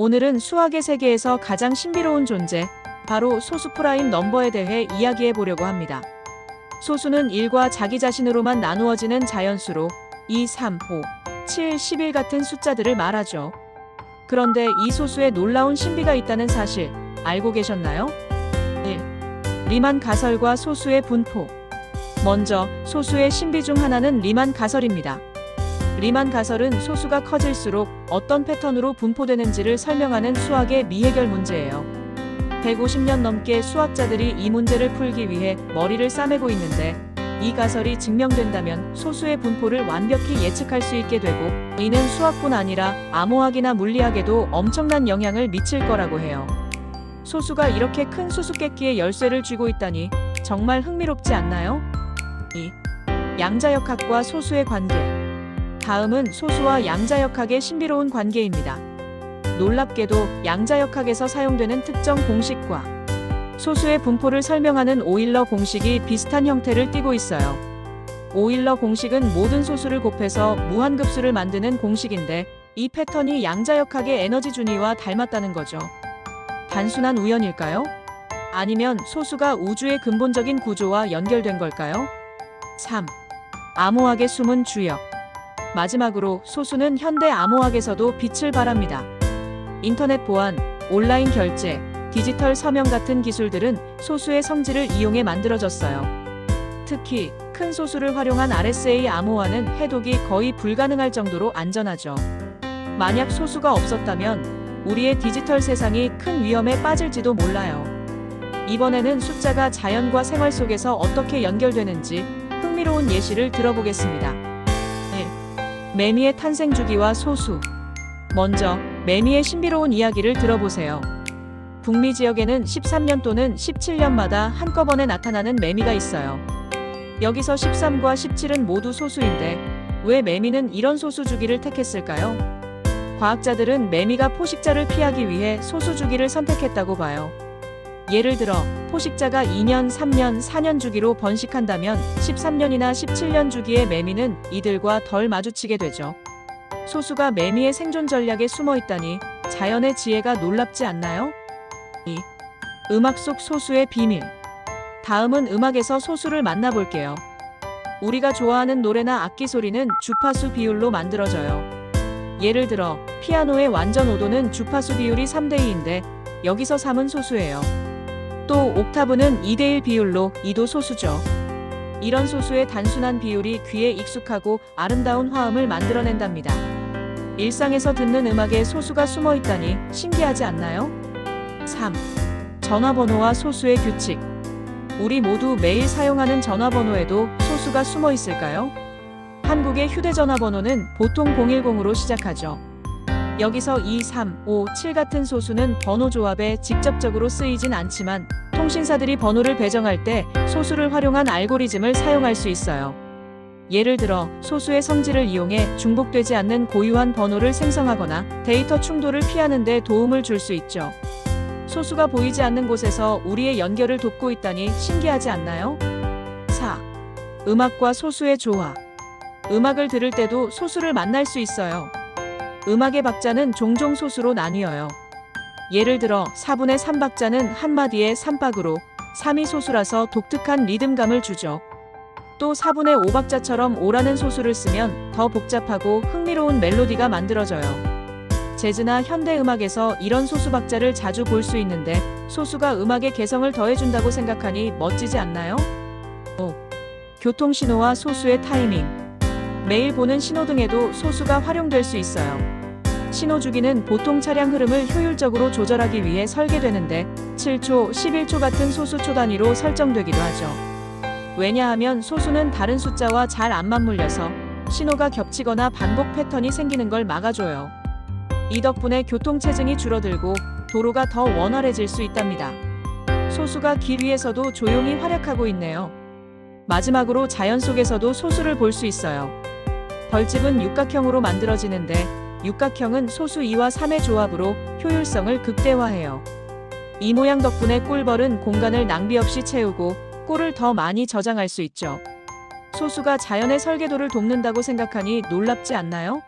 오늘은 수학의 세계에서 가장 신비로운 존재, 바로 소수 프라임 넘버에 대해 이야기해 보려고 합니다. 소수는 1과 자기 자신으로만 나누어지는 자연수로 2, 3, 5, 7, 11 같은 숫자들을 말하죠. 그런데 이 소수에 놀라운 신비가 있다는 사실 알고 계셨나요? 1. 리만 가설과 소수의 분포. 먼저 소수의 신비 중 하나는 리만 가설입니다. 리만 가설은 소수가 커질수록 어떤 패턴으로 분포되는지를 설명하는 수학의 미해결 문제예요. 150년 넘게 수학자들이 이 문제를 풀기 위해 머리를 싸매고 있는데 이 가설이 증명된다면 소수의 분포를 완벽히 예측할 수 있게 되고 이는 수학뿐 아니라 암호학이나 물리학에도 엄청난 영향을 미칠 거라고 해요. 소수가 이렇게 큰 수수께끼의 열쇠를 쥐고 있다니 정말 흥미롭지 않나요? 2. 양자역학과 소수의 관계. 다음은 소수와 양자역학의 신비로운 관계입니다. 놀랍게도 양자역학에서 사용되는 특정 공식과 소수의 분포를 설명하는 오일러 공식이 비슷한 형태를 띠고 있어요. 오일러 공식은 모든 소수를 곱해서 무한급수를 만드는 공식인데 이 패턴이 양자역학의 에너지 준위와 닮았다는 거죠. 단순한 우연일까요? 아니면 소수가 우주의 근본적인 구조와 연결된 걸까요? 3. 암호학의 숨은 주역. 마지막으로 소수는 현대 암호학에서도 빛을 발합니다. 인터넷 보안, 온라인 결제, 디지털 서명 같은 기술들은 소수의 성질을 이용해 만들어졌어요. 특히 큰 소수를 활용한 RSA 암호화는 해독이 거의 불가능할 정도로 안전하죠. 만약 소수가 없었다면 우리의 디지털 세상이 큰 위험에 빠질지도 몰라요. 이번에는 숫자가 자연과 생활 속에서 어떻게 연결되는지 흥미로운 예시를 들어보겠습니다. 1. 매미의 탄생 주기와 소수. 먼저 매미의 신비로운 이야기를 들어보세요. 북미 지역에는 13년 또는 17년마다 한꺼번에 나타나는 매미가 있어요. 여기서 13과 17은 모두 소수인데 왜 매미는 이런 소수 주기를 택했을까요? 과학자들은 매미가 포식자를 피하기 위해 소수 주기를 선택했다고 봐요. 예를 들어 포식자가 2년, 3년, 4년 주기로 번식한다면 13년이나 17년 주기의 매미는 이들과 덜 마주치게 되죠. 소수가 매미의 생존 전략에 숨어 있다니 자연의 지혜가 놀랍지 않나요? 2. 음악 속 소수의 비밀. 다음은 음악에서 소수를 만나볼게요. 우리가 좋아하는 노래나 악기 소리는 주파수 비율로 만들어져요. 예를 들어 피아노의 완전 오도는 주파수 비율이 3대 2인데 여기서 3은 소수예요. 또 옥타브는 2대1 비율로 2도 소수죠. 이런 소수의 단순한 비율이 귀에 익숙하고 아름다운 화음을 만들어낸답니다. 일상에서 듣는 음악에 소수가 숨어 있다니 신기하지 않나요? 3. 전화번호와 소수의 규칙. 우리 모두 매일 사용하는 전화번호에도 소수가 숨어 있을까요? 한국의 휴대전화번호는 보통 010으로 시작하죠. 여기서 2, 3, 5, 7 같은 소수는 번호 조합에 직접적으로 쓰이진 않지만 통신사들이 번호를 배정할 때 소수를 활용한 알고리즘을 사용할 수 있어요. 예를 들어 소수의 성질을 이용해 중복되지 않는 고유한 번호를 생성하거나 데이터 충돌을 피하는 데 도움을 줄 수 있죠. 소수가 보이지 않는 곳에서 우리의 연결을 돕고 있다니 신기하지 않나요? 4. 음악과 소수의 조화. 음악을 들을 때도 소수를 만날 수 있어요. 음악의 박자는 종종 소수로 나뉘어요. 예를 들어 4분의 3박자는 한마디의 3박으로 3이 소수라서 독특한 리듬감을 주죠. 또 4분의 5박자처럼 5라는 소수를 쓰면 더 복잡하고 흥미로운 멜로디가 만들어져요. 재즈나 현대 음악에서 이런 소수 박자를 자주 볼 수 있는데 소수가 음악의 개성을 더해준다고 생각하니 멋지지 않나요? 5. 교통 신호와 소수의 타이밍. 매일 보는 신호등에도 소수가 활용될 수 있어요. 신호 주기는 보통 차량 흐름을 효율적으로 조절하기 위해 설계되는데 7초, 11초 같은 소수 초 단위로 설정되기도 하죠. 왜냐하면 소수는 다른 숫자와 잘 안 맞물려서 신호가 겹치거나 반복 패턴이 생기는 걸 막아줘요. 이 덕분에 교통체증이 줄어들고 도로가 더 원활해질 수 있답니다. 소수가 길 위에서도 조용히 활약하고 있네요. 마지막으로 자연 속에서도 소수를 볼 수 있어요. 벌집은 육각형으로 만들어지는데 육각형은 소수 2와 3의 조합으로 효율성을 극대화해요. 이 모양 덕분에 꿀벌은 공간을 낭비 없이 채우고 꿀을 더 많이 저장할 수 있죠. 소수가 자연의 설계도를 돕는다고 생각하니 놀랍지 않나요?